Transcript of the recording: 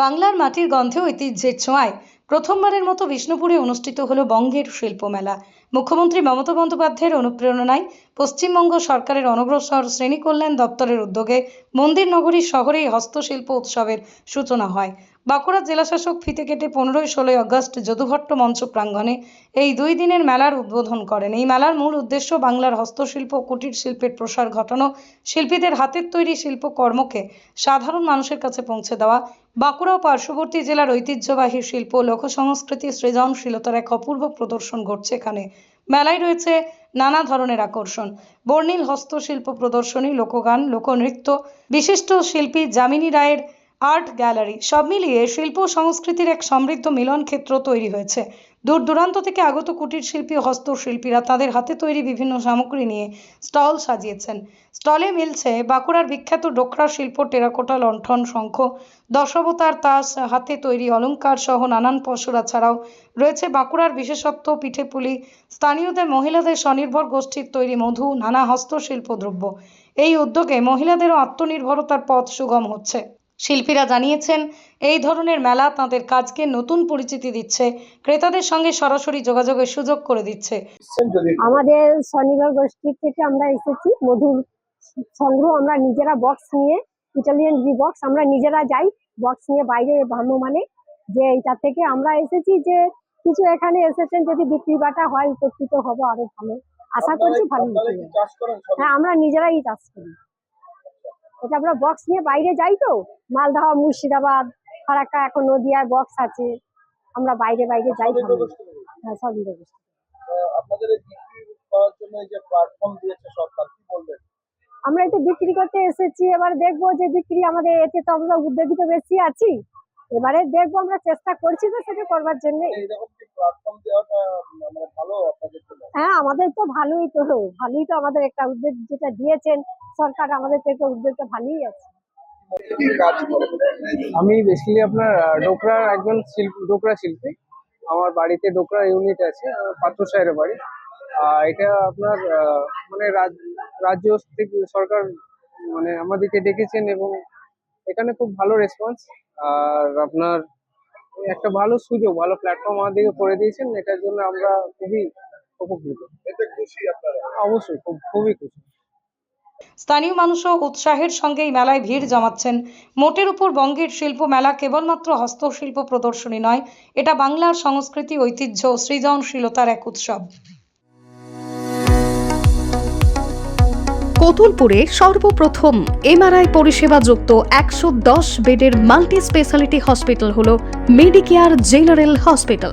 বাংলার মাটির গন্ধে ঐতিহ্যের ছোঁয়ায় প্রথমবারের মতো বিষ্ণুপুরে অনুষ্ঠিত হলো বঙ্গের শিল্পমেলা। মুখ্যমন্ত্রী মমতা বন্দ্যোপাধ্যায়ের অনুপ্রেরণায় পশ্চিমবঙ্গ সরকারের অনগ্রসর শ্রেণি কল্যাণ দপ্তরের উদ্যোগে মন্দির নগরী শহরেই হস্তশিল্প উৎসবের সূচনা হয়। বাঁকুড়া জেলাশাসক ফিতে কেটে পনেরোই ষোলোই আগস্ট যদুভট্ট মঞ্চ প্রাঙ্গণে এই দুই দিনের মেলার উদ্বোধন করেন। এই মেলার মূল উদ্দেশ্য বাংলার হস্তশিল্প কুটির শিল্পের প্রসার ঘটানো, শিল্পীদের হাতের তৈরি শিল্পকর্মকে সাধারণ মানুষের কাছে পৌঁছে দেওয়া বাঁকুড়া ও পার্শ্ববর্তী জেলার ঐতিহ্যবাহী শিল্প লোকসংস্কৃতি সৃজনশীলতার এক অপূর্ব প্রদর্শন ঘটছে এখানে। মেলায় রয়েছে নানা ধরনের আকর্ষণ। বর্ণিল হস্তশিল্প প্রদর্শনী, লোকগান, লোকনৃত্য, বিশিষ্ট শিল্পী যামিনী রায়ের আর্ট গ্যালারি, সব মিলিয়ে শিল্প সংস্কৃতির এক সমৃদ্ধ মিলন ক্ষেত্র তৈরি হয়েছে। দূর দূরান্ত থেকে আগত কুটির শিল্পী হস্তশিল্পীরা তাদের হাতে তৈরি বিভিন্ন সামগ্রী নিয়ে স্টল সাজিয়েছেন। স্টলে মিলছে বাঁকুড়ার বিখ্যাত ডোকরা শিল্প, টেরাকোটা, লণ্ঠন, শঙ্খ, দশাবতার তাস, হাতে তৈরি অলঙ্কার সহ নানান পসরা ছাড়াও রয়েছে বাঁকুড়ার বিশেষত্ব পিঠেপুলি স্থানীয়দের মহিলাদের স্বনির্ভর গোষ্ঠীর তৈরি মধু, নানা হস্তশিল্প দ্রব্য। এই উদ্যোগে মহিলাদেরও আত্মনির্ভরতার পথ সুগম হচ্ছে। শিল্পীরা জানিয়েছেন, এই ধরনের মেলা তাদের কাজকে নতুন পরিচিতি দিচ্ছে। ক্রেতাদের সঙ্গে সরাসরি যোগাযোগের সুযোগ করে দিচ্ছে। আমাদের স্বনির্ভর গোষ্ঠীর থেকে আমরা এসেছি। মধুর সংগ্রহ আমরা নিজেরা বক্স নিয়ে ইটালিয়ান যে বক্স আমরা নিজেরা যাই বক্স নিয়ে বাইরে ভ্রাম্যমানে যে এটা থেকে আমরা এসেছি যে কিছু এখানে এসেছেন যদি বিক্রি বাটা হয়, উপকৃত হব আরও ভালো। আশা করছি ভালো? হ্যাঁ আমরা নিজেরাই চাষ করি। এটা আমরা বক্স নিয়ে বাইরে যাই তো। মালদহ মুর্শিদাবাদ ফারাক্কা এখন নদিয়ায় বক্স আছে। আমরা বাইরে বাইরে যাই। গোষ্ঠী হ্যাঁ আমরা এটা বিক্রি করতে এসেছি এবার দেখব যে বিক্রি আমাদের এতে তো আমরা উদ্যোগী তো বেশি আছি। এবারে দেখব আমরা চেষ্টা করছি তো সেটা করবার মানে আপনাদের জন্য? হ্যাঁ আমাদের তো ভালোই তো ভালোই তো আমাদের একটা উদ্যোগ যেটা দিয়েছেন। সরকার আমাদের থেকে উদ্যোগটা ভালোই আছে কি কাজ করেন আমি বেসিক্যালি আপনার ডোকরার একজন শিল্পী ডোকরা শিল্পী। আমার বাড়িতে ডোকরা ইউনিট আছে আমার পাত্র সাহেবের বাড়ি এটা আপনার আহ, মানে রাজ- রাজ্য থেকে সরকার মানে আমাদেরকে ডেকেছেন এবং এখানে খুব ভালো রেসপন্স আর আপনার একটা ভালো সুযোগ ভালো প্ল্যাটফর্ম আমাদেরকে করে দিয়েছেন। এটার জন্য আমরা খুবই উপকৃত। এতে খুশি আপনারা? অবশ্যই খুব খুবই খুশি। স্থানীয় মানুষও উৎসাহের সঙ্গে এই মেলায় ভিড় জমাচ্ছেন। মোটের উপর বঙ্গের শিল্প মেলা কেবলমাত্র হস্তশিল্প প্রদর্শনী নয়, এটা বাংলার সংস্কৃতি, ঐতিহ্য ও সৃজনশীলতার এক উৎসব। কতুলপুরে সর্বপ্রথম এমআরআই পরিষেবা যুক্ত একশো দশ বেডের মাল্টি স্পেশালিটি হসপিটাল হল মেডিকেয়ার জেনারেল হসপিটাল।